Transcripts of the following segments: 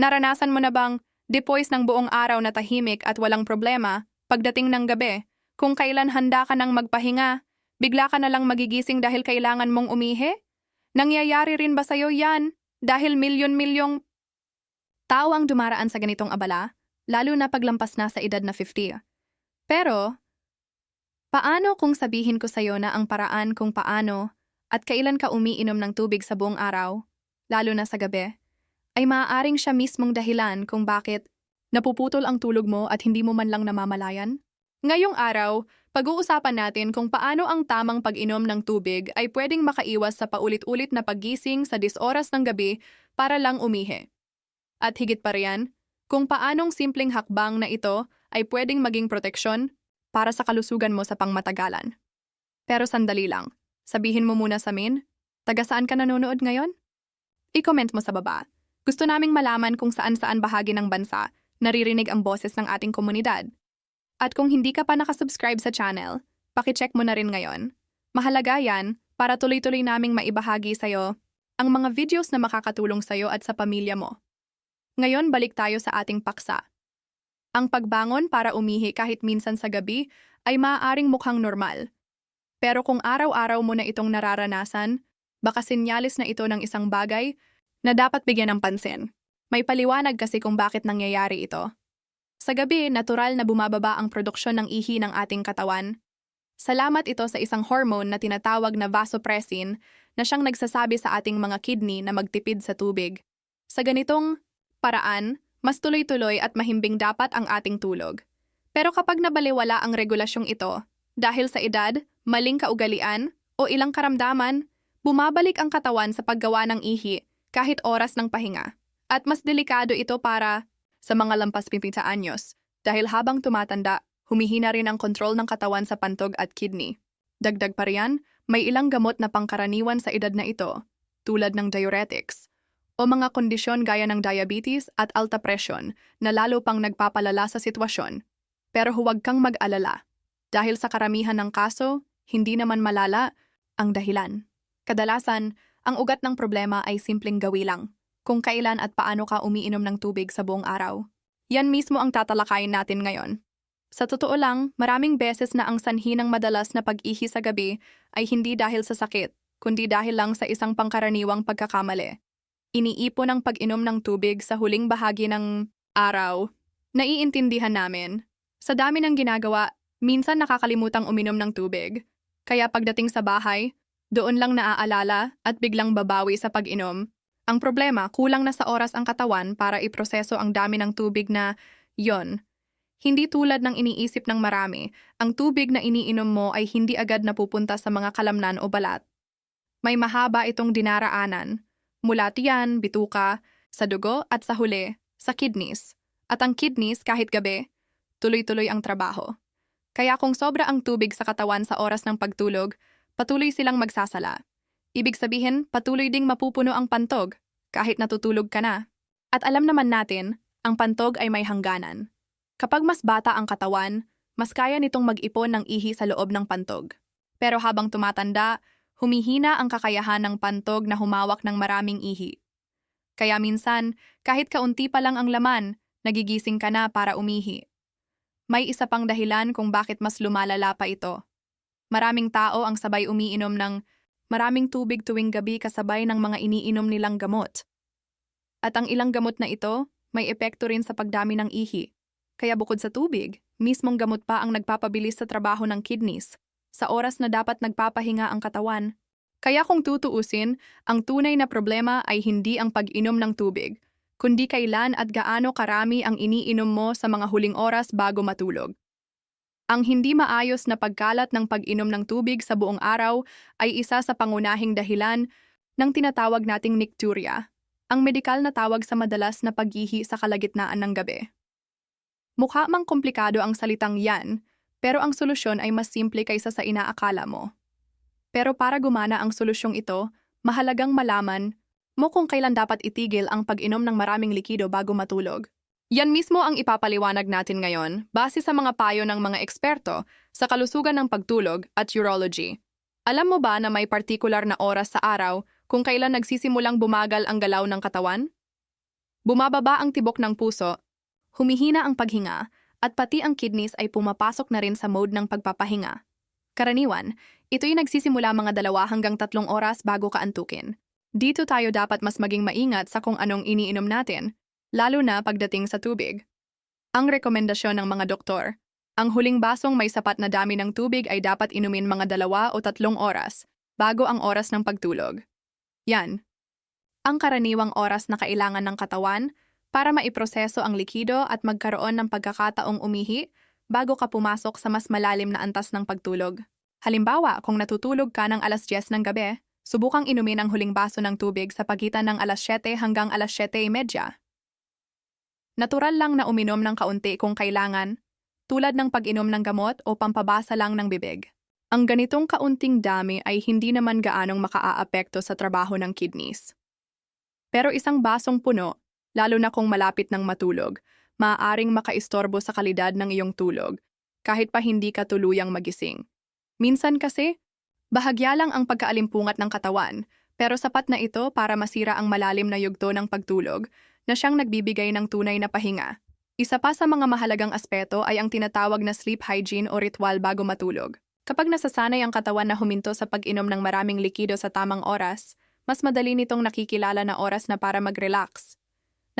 Naranasan mo na bang depois ng buong araw na tahimik at walang problema pagdating ng gabi? Kung kailan handa ka ng magpahinga, bigla ka na lang magigising dahil kailangan mong umihi? Nangyayari rin ba sa'yo yan dahil milyon-milyong tao ang dumaraan sa ganitong abala, lalo na paglampas na sa edad na 50? Pero, paano kung sabihin ko sa'yo na ang paraan kung paano at kailan ka umiinom ng tubig sa buong araw, lalo na sa gabi, ay maaaring siya mismong dahilan kung bakit napuputol ang tulog mo at hindi mo man lang namamalayan? Ngayong araw, pag-uusapan natin kung paano ang tamang pag-inom ng tubig ay pwedeng makaiwas sa paulit-ulit na paggising sa 10 oras ng gabi para lang umihi. At higit pa riyan, kung paanong simpleng hakbang na ito ay pwedeng maging proteksyon para sa kalusugan mo sa pangmatagalan. Pero sandali lang, sabihin mo muna sa amin, taga saan ka nanonood ngayon? I-comment mo sa baba. Gusto naming malaman kung saan-saan bahagi ng bansa naririnig ang boses ng ating komunidad. At kung hindi ka pa nakasubscribe sa channel, pakicheck mo na rin ngayon. Mahalaga yan para tuloy-tuloy naming maibahagi sa'yo ang mga videos na makakatulong sa'yo at sa pamilya mo. Ngayon balik tayo sa ating paksa. Ang pagbangon para umihi kahit minsan sa gabi ay maaaring mukhang normal. Pero kung araw-araw mo na itong nararanasan, baka sinyalis na ito ng isang bagay na dapat bigyan ng pansin. May paliwanag kasi kung bakit nangyayari ito. Sa gabi, natural na bumababa ang produksyon ng ihi ng ating katawan. Salamat ito sa isang hormone na tinatawag na vasopressin na siyang nagsasabi sa ating mga kidney na magtipid sa tubig. Sa ganitong paraan, mas tuloy-tuloy at mahimbing dapat ang ating tulog. Pero kapag nabaliwala ang regulasyong ito, dahil sa edad, maling kaugalian, o ilang karamdaman, bumabalik ang katawan sa paggawa ng ihi kahit oras ng pahinga. At mas delikado ito para sa mga lampas 50 anyos dahil habang tumatanda, humihina rin ang kontrol ng katawan sa pantog at kidney. Dagdag pa riyan, may ilang gamot na pangkaraniwan sa edad na ito, tulad ng diuretics, o mga kondisyon gaya ng diabetes at alta presyon na lalo pang nagpapalala sa sitwasyon. Pero huwag kang mag-alala. Dahil sa karamihan ng kaso, hindi naman malala ang dahilan. Kadalasan, ang ugat ng problema ay simpleng gawi lang kung kailan at paano ka umiinom ng tubig sa buong araw. Yan mismo ang tatalakayin natin ngayon. Sa totoo lang, maraming beses na ang sanhi ng madalas na pag-ihi sa gabi ay hindi dahil sa sakit, kundi dahil lang sa isang pangkaraniwang pagkakamali. Iniipon ang pag-inom ng tubig sa huling bahagi ng araw. Naiintindihan namin. Sa dami ng ginagawa, minsan nakakalimutang uminom ng tubig. Kaya pagdating sa bahay, doon lang naaalala at biglang babawi sa pag-inom ang problema, kulang na sa oras ang katawan para iproseso ang dami ng tubig na yon. Hindi tulad ng iniisip ng marami, ang tubig na iniinom mo ay hindi agad napupunta sa mga kalamnan o balat. May mahaba itong dinaraanan, mula tiyan, bituka, sa dugo at sa huli, sa kidneys. At ang kidneys kahit gabi, tuloy-tuloy ang trabaho. Kaya kung sobra ang tubig sa katawan sa oras ng pagtulog, patuloy silang magsasala. Ibig sabihin, patuloy ding mapupuno ang pantog, kahit natutulog ka na. At alam naman natin, ang pantog ay may hangganan. Kapag mas bata ang katawan, mas kaya nitong mag-ipon ng ihi sa loob ng pantog. Pero habang tumatanda, humihina ang kakayahan ng pantog na humawak ng maraming ihi. Kaya minsan, kahit kaunti pa lang ang laman, nagigising ka na para umihi. May isa pang dahilan kung bakit mas lumalala pa ito. Maraming tao ang sabay umiinom ng Maraming tubig tuwing gabi kasabay ng mga iniinom nilang gamot. At ang ilang gamot na ito, may epekto rin sa pagdami ng ihi. Kaya bukod sa tubig, mismong gamot pa ang nagpapabilis sa trabaho ng kidneys, sa oras na dapat nagpapahinga ang katawan. Kaya kung tutuusin, ang tunay na problema ay hindi ang pag-inom ng tubig, kundi kailan at gaano karami ang iniinom mo sa mga huling oras bago matulog. Ang hindi maayos na pagkalat ng pag-inom ng tubig sa buong araw ay isa sa pangunahing dahilan ng tinatawag nating nicturia, ang medikal na tawag sa madalas na paghihi sa kalagitnaan ng gabi. Mukha mang komplikado ang salitang yan, pero ang solusyon ay mas simple kaysa sa inaakala mo. Pero para gumana ang solusyong ito, mahalagang malaman mo kung kailan dapat itigil ang pag-inom ng maraming likido bago matulog. Yan mismo ang ipapaliwanag natin ngayon base sa mga payo ng mga eksperto sa kalusugan ng pagtulog at urology. Alam mo ba na may partikular na oras sa araw kung kailan nagsisimulang bumagal ang galaw ng katawan? Bumababa ang tibok ng puso, humihina ang paghinga, at pati ang kidneys ay pumapasok na rin sa mode ng pagpapahinga. Karaniwan, ito'y nagsisimula mga dalawa hanggang tatlong oras bago ka antukin. Dito tayo dapat mas maging maingat sa kung anong iniinom natin, lalo na pagdating sa tubig. Ang rekomendasyon ng mga doktor, ang huling basong may sapat na dami ng tubig ay dapat inumin mga dalawa o tatlong oras bago ang oras ng pagtulog. Yan. Ang karaniwang oras na kailangan ng katawan para maiproseso ang likido at magkaroon ng pagkakataong umihi bago ka pumasok sa mas malalim na antas ng pagtulog. Halimbawa, kung natutulog ka ng alas 10 ng gabi, subukang inumin ang huling baso ng tubig sa pagitan ng alas 7 hanggang alas 7.30. Natural lang na uminom ng kaunti kung kailangan, tulad ng pag-inom ng gamot o pampabasa lang ng bibig. Ang ganitong kaunting dami ay hindi naman gaanong makaaapekto sa trabaho ng kidneys. Pero isang basong puno, lalo na kung malapit ng matulog, maaaring makaistorbo sa kalidad ng iyong tulog, kahit pa hindi ka tuluyang magising. Minsan kasi, bahagya lang ang pagkaalimpungat ng katawan, pero sapat na ito para masira ang malalim na yugto ng pagtulog na siyang nagbibigay ng tunay na pahinga. Isa pa sa mga mahalagang aspeto ay ang tinatawag na sleep hygiene o ritual bago matulog. Kapag nasasanay ang katawan na huminto sa pag-inom ng maraming likido sa tamang oras, mas madali nitong nakikilala na oras na para mag-relax.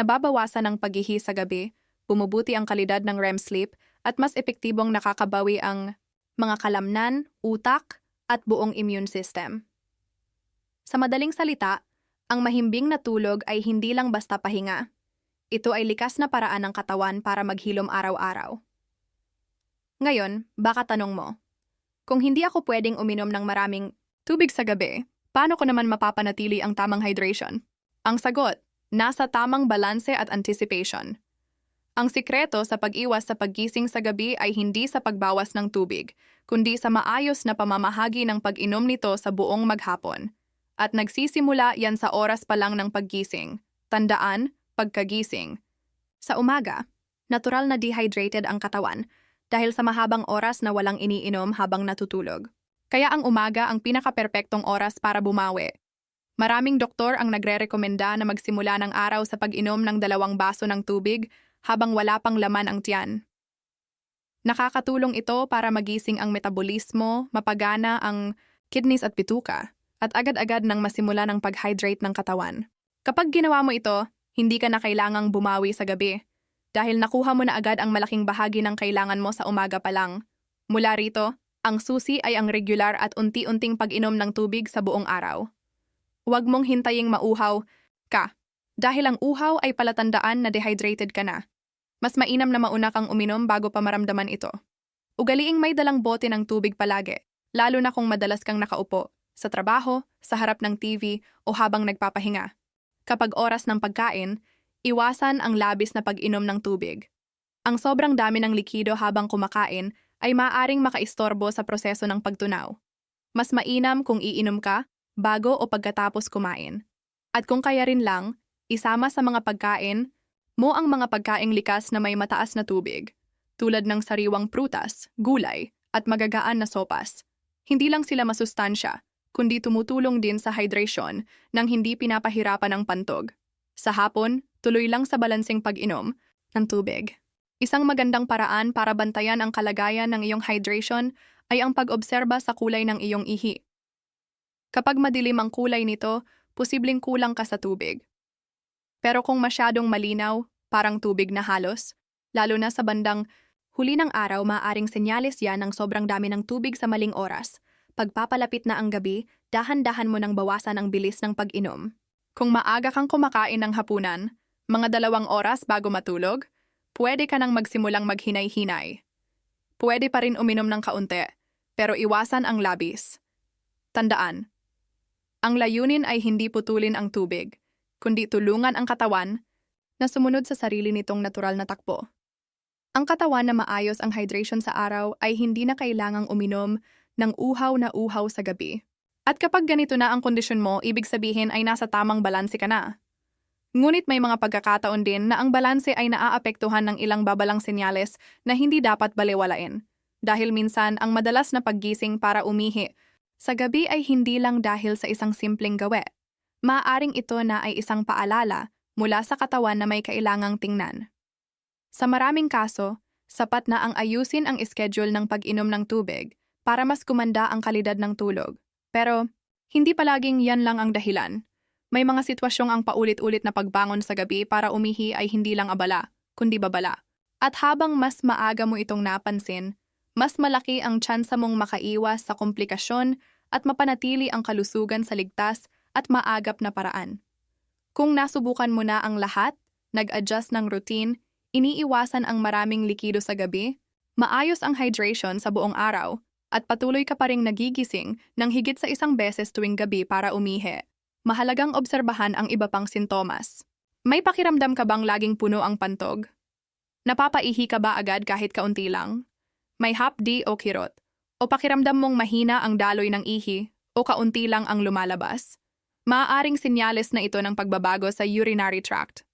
Nababawasan ang paghihi sa gabi, bumubuti ang kalidad ng REM sleep, at mas epektibong nakakabawi ang mga kalamnan, utak, at buong immune system. Sa madaling salita, ang mahimbing na tulog ay hindi lang basta pahinga. Ito ay likas na paraan ng katawan para maghilom araw-araw. Ngayon, baka tanong mo, kung hindi ako pwedeng uminom ng maraming tubig sa gabi, Paano ko naman mapapanatili ang tamang hydration? Ang sagot, nasa tamang balanse at anticipation. Ang sikreto sa pag-iwas sa paggising sa gabi ay hindi sa pagbawas ng tubig, kundi sa maayos na pamamahagi ng pag-inom nito sa buong maghapon. At nagsisimula yan sa oras pa lang ng paggising. Tandaan, pagkagising. Sa umaga, natural na dehydrated ang katawan dahil sa mahabang oras na walang iniinom habang natutulog. Kaya ang umaga ang pinaka-perpektong oras para bumawi. Maraming doktor ang nagre-rekomenda na magsimula ng araw sa pag-inom ng dalawang baso ng tubig habang wala pang laman ang tiyan. Nakakatulong ito para magising ang metabolismo, mapagana ang kidneys at bituka, at agad-agad nang masimula ng pag-hydrate ng katawan. Kapag ginawa mo ito, hindi ka na kailangang bumawi sa gabi dahil nakuha mo na agad ang malaking bahagi ng kailangan mo sa umaga pa lang. Mula rito, ang susi ay ang regular at unti-unting pag-inom ng tubig sa buong araw. Huwag mong hintaying mauhaw ka, dahil ang uhaw ay palatandaan na dehydrated ka na. Mas mainam na mauna kang uminom bago pa maramdaman ito. Ugaliing may dalang bote ng tubig palagi, lalo na kung madalas kang nakaupo, sa trabaho, sa harap ng TV o habang nagpapahinga. Kapag oras ng pagkain, iwasan ang labis na pag-inom ng tubig. Ang sobrang dami ng likido habang kumakain ay maaring makaistorbo sa proseso ng pagtunaw. Mas mainam kung iinom ka bago o pagkatapos kumain. At kung kaya rin lang, isama sa mga pagkain mo ang mga pagkaing likas na may mataas na tubig, tulad ng sariwang prutas, gulay, at magagaan na sopas. Hindi lang sila masustansya, kundi tumutulong din sa hydration nang hindi pinapahirapan ng pantog. Sa hapon, tuloy lang sa balansing pag-inom ng tubig. Isang magandang paraan para bantayan ang kalagayan ng iyong hydration ay ang pag-obserba sa kulay ng iyong ihi. Kapag madilim ang kulay nito, posibleng kulang ka sa tubig. Pero kung masyadong malinaw, parang tubig na halos, lalo na sa bandang huli ng araw, maaring senyales yan ng sobrang dami ng tubig sa maling oras. Pagpapalapit na ang gabi, dahan-dahan mo nang bawasan ang bilis ng pag-inom. Kung maaga kang kumakain ng hapunan, mga dalawang oras bago matulog, pwede ka nang magsimulang maghinay-hinay. Pwede pa rin uminom ng kaunti, pero iwasan ang labis. Tandaan, ang layunin ay hindi putulin ang tubig, kundi tulungan ang katawan na sumunod sa sarili nitong natural na takbo. Ang katawan na maayos ang hydration sa araw ay hindi na kailangang uminom ng uhaw na uhaw sa gabi. At kapag ganito na ang kondisyon mo, ibig sabihin ay nasa tamang balanse ka na. Ngunit may mga pagkakataon din na ang balanse ay naaapektuhan ng ilang babalang senyales na hindi dapat baliwalain. Dahil minsan ang madalas na paggising para umihi sa gabi ay hindi lang dahil sa isang simpleng gawe. Maaring ito na ay isang paalala mula sa katawan na may kailangang tingnan. Sa maraming kaso, sapat na ang ayusin ang schedule ng pag-inom ng tubig para mas kumanda ang kalidad ng tulog. Pero, hindi palaging yan lang ang dahilan. May mga sitwasyong ang paulit-ulit na pagbangon sa gabi para umihi ay hindi lang abala, kundi babala. At habang mas maaga mo itong napansin, mas malaki ang tsansa mong makaiwas sa komplikasyon at mapanatili ang kalusugan sa ligtas at maagap na paraan. Kung nasubukan mo na ang lahat, nag-adjust ng routine, iniiwasan ang maraming likido sa gabi, maayos ang hydration sa buong araw, at patuloy ka pa ring nagigising ng higit sa isang beses tuwing gabi para umihi. Mahalagang obserbahan ang iba pang sintomas. May pakiramdam ka bang laging puno ang pantog? Napapaihi ka ba agad kahit kaunti lang? May hapdi o kirot? O pakiramdam mong mahina ang daloy ng ihi o kaunti lang ang lumalabas? Maaaring sinyales na ito ng pagbabago sa urinary tract.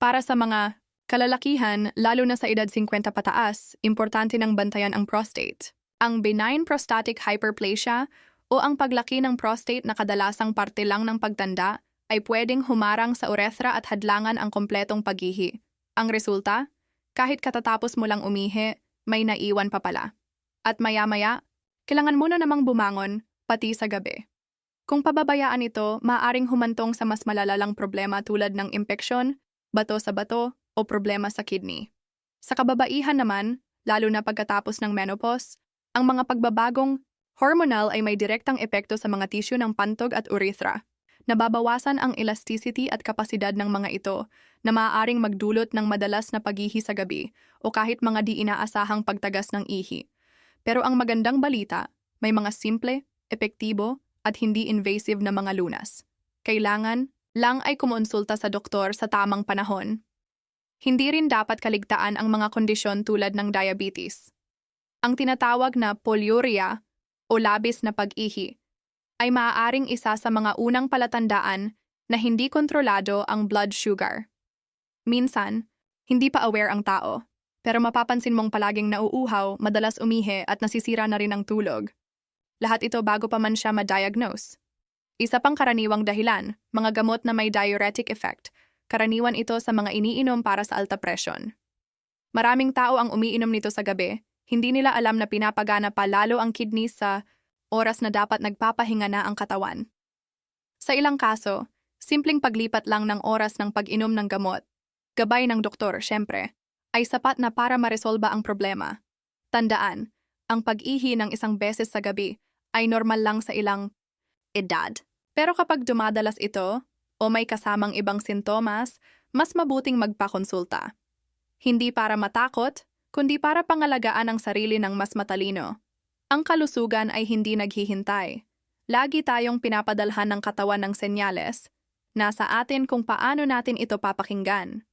Para sa mga kalalakihan, lalo na sa edad 50 pataas, importante ng bantayan ang prostate. Ang benign prostatic hyperplasia o ang paglaki ng prostate na kadalasang parte lang ng pagtanda ay pwedeng humarang sa urethra at hadlangan ang kompletong paghihi. Ang resulta, kahit katatapos mo lang umihi, may naiwan pa pala. At maya-maya, kailangan mo na namang bumangon, pati sa gabi. Kung pababayaan ito, maaring humantong sa mas malalalang problema tulad ng impeksyon, bato sa bato, o problema sa kidney. Sa kababaihan naman, lalo na pagkatapos ng menopause, ang mga pagbabagong hormonal ay may direktang epekto sa mga tisyo ng pantog at urethra. Nababawasan ang elasticity at kapasidad ng mga ito na maaaring magdulot ng madalas na paghihi sa gabi o kahit mga di inaasahang pagtagas ng ihi. Pero ang magandang balita, may mga simple, epektibo, at hindi invasive na mga lunas. Kailangan lang ay kumonsulta sa doktor sa tamang panahon. Hindi rin dapat kaligtaan ang mga kondisyon tulad ng diabetes. Ang tinatawag na polyuria o labis na pag-ihi ay maaaring isa sa mga unang palatandaan na hindi kontrolado ang blood sugar. Minsan, hindi pa aware ang tao, pero mapapansin mong palaging nauuhaw, madalas umihi at nasisira na rin ang tulog. Lahat ito bago pa man siya ma-diagnose. Isa pang karaniwang dahilan, mga gamot na may diuretic effect. Karaniwan ito sa mga iniinom para sa alta presyon. Maraming tao ang umiinom nito sa gabi, hindi nila alam na pinapagana pa lalo ang kidney sa oras na dapat nagpapahinga na ang katawan. Sa ilang kaso, simpleng paglipat lang ng oras ng pag-inom ng gamot, gabay ng doktor, syempre, ay sapat na para maresolba ang problema. Tandaan, ang pag-ihi ng isang beses sa gabi ay normal lang sa ilang edad. Pero kapag dumadalas ito o may kasamang ibang sintomas, mas mabuting magpakonsulta. Hindi para matakot, kundi para pangalagaan ang sarili ng mas matalino. Ang kalusugan ay hindi naghihintay. Lagi tayong pinapadalhan ng katawan ng senyales. Nasa atin kung paano natin ito papakinggan.